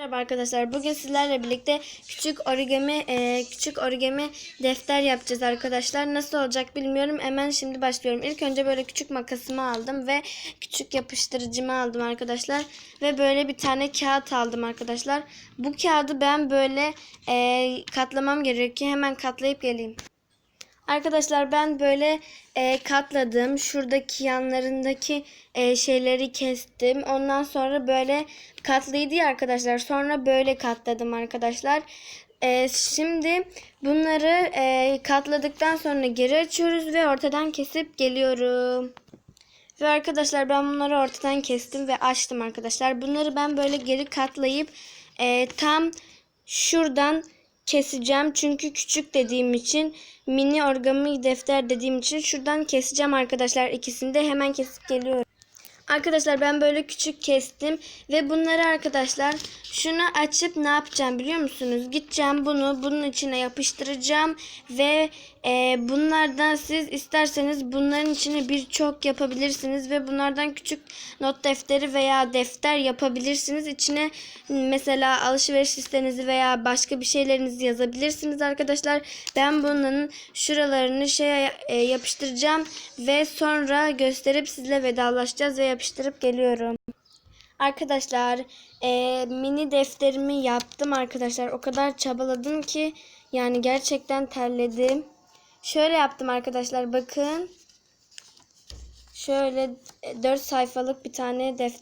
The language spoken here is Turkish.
Merhaba arkadaşlar. Bugün sizlerle birlikte küçük origami e, küçük origami defter yapacağız arkadaşlar. Nasıl olacak bilmiyorum. Hemen şimdi başlıyorum. İlk önce böyle küçük makasımı aldım ve küçük yapıştırıcımı aldım arkadaşlar ve böyle bir tane kağıt aldım arkadaşlar. Bu kağıdı ben böyle e, katlamam gerekiyor. Hemen katlayıp geleyim. Arkadaşlar ben böyle e, katladım. Şuradaki yanlarındaki e, şeyleri kestim. Ondan sonra böyle katlıydı ya arkadaşlar. Sonra böyle katladım arkadaşlar. E, şimdi bunları e, katladıktan sonra geri açıyoruz ve ortadan kesip geliyorum. Ve arkadaşlar ben bunları ortadan kestim ve açtım arkadaşlar. Bunları ben böyle geri katlayıp e, tam şuradan keseceğim. Çünkü küçük dediğim için mini origami defter dediğim için şuradan keseceğim arkadaşlar. İkisini de hemen kesip geliyorum. Arkadaşlar ben böyle küçük kestim ve bunları arkadaşlar şunu açıp ne yapacağım biliyor musunuz? Gideceğim bunu bunun içine yapıştıracağım ve e, bunlardan siz isterseniz bunların içine birçok yapabilirsiniz ve bunlardan küçük not defteri veya defter yapabilirsiniz. İçine mesela alışveriş listenizi veya başka bir şeylerinizi yazabilirsiniz arkadaşlar. Ben bunların şuralarını şeye e, yapıştıracağım ve sonra gösterip sizle vedalaşacağız ve yapıştırıp geliyorum. Arkadaşlar e, mini defterimi yaptım arkadaşlar. O kadar çabaladım ki yani gerçekten terledim. Şöyle yaptım arkadaşlar bakın. Şöyle 4 sayfalık bir tane defter.